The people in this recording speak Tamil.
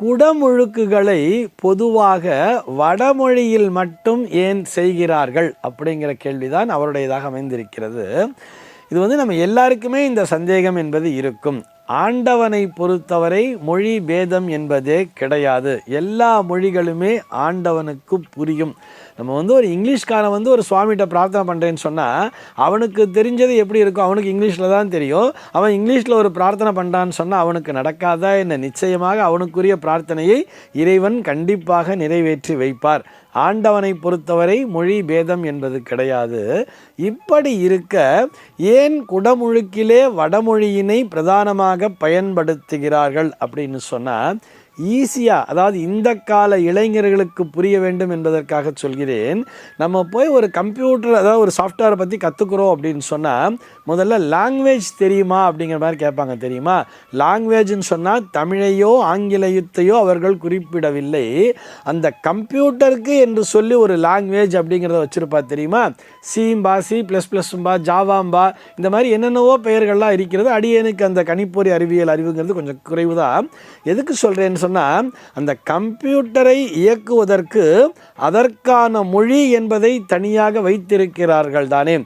குடமுழுக்குகளை பொதுவாக வடமொழியில் மட்டும் ஏன் செய்கிறார்கள் அப்படிங்கிற கேள்விதான் அவருடையதாக அமைந்திருக்கிறது. இது வந்து நம்ம எல்லாருக்குமே இந்த சந்தேகம் என்பது இருக்கும். ஆண்டவனை பொறுத்தவரை மொழி பேதம் என்பதே கிடையாது. எல்லா மொழிகளுமே ஆண்டவனுக்கு புரியும். நம்ம வந்து ஒரு இங்கிலீஷ்காரன் வந்து ஒரு சுவாமிகிட்ட பிரார்த்தனை பண்ணுறேன்னு சொன்னால் அவனுக்கு தெரிஞ்சது எப்படி இருக்கும் அவனுக்கு இங்கிலீஷில் தான் தெரியும். அவன் இங்கிலீஷில் ஒரு பிரார்த்தனை பண்ணுறான்னு சொன்னால் அவனுக்கு நடக்காதா என்ன? நிச்சயமாக அவனுக்குரிய பிரார்த்தனையை இறைவன் கண்டிப்பாக நிறைவேற்றி வைப்பார். ஆண்டவனை பொறுத்தவரை மொழி பேதம் என்பது கிடையாது. இப்படி இருக்க ஏன் குடமுழுக்கிலே வடமொழியினை பிரதானமாக பயன்படுத்துகிறார்கள் அப்படின்னு சொன்னால் ஈஸியாக அதாவது இந்த கால இளைஞர்களுக்கு புரிய வேண்டும் என்பதற்காக சொல்கிறேன். நம்ம போய் ஒரு கம்ப்யூட்டர் அதாவது ஒரு சாஃப்ட்வேரை பற்றி கற்றுக்குறோம் அப்படின்னு சொன்னால் முதல்ல லாங்குவேஜ் தெரியுமா அப்படிங்கிற மாதிரி கேட்பாங்க தெரியுமா? லாங்குவேஜ்னு சொன்னால் தமிழையோ ஆங்கிலத்தையோ அவர்கள் குறிப்பிடவில்லை. அந்த கம்ப்யூட்டருக்கு என்று சொல்லி ஒரு லாங்குவேஜ் அப்படிங்கிறத வச்சுருப்பா தெரியுமா? சீம்பா சி ப்ளஸ் ப்ளஸ்ம்பா ஜாவாம்பா இந்த மாதிரி என்னென்னவோ பெயர்கள்லாம் இருக்கிறது. அடியனுக்கு அந்த கணிப்பொறி அறிவியல் அறிவுங்கிறது கொஞ்சம் குறைவு தான் எதுக்கு சொல்கிறேன்னு சொன்னால் அந்த கம்ப்யூட்டரை இயக்குவதற்கு அதற்கான மொழி என்பதை தனியாக வைத்திருக்கிறார்கள் தானே.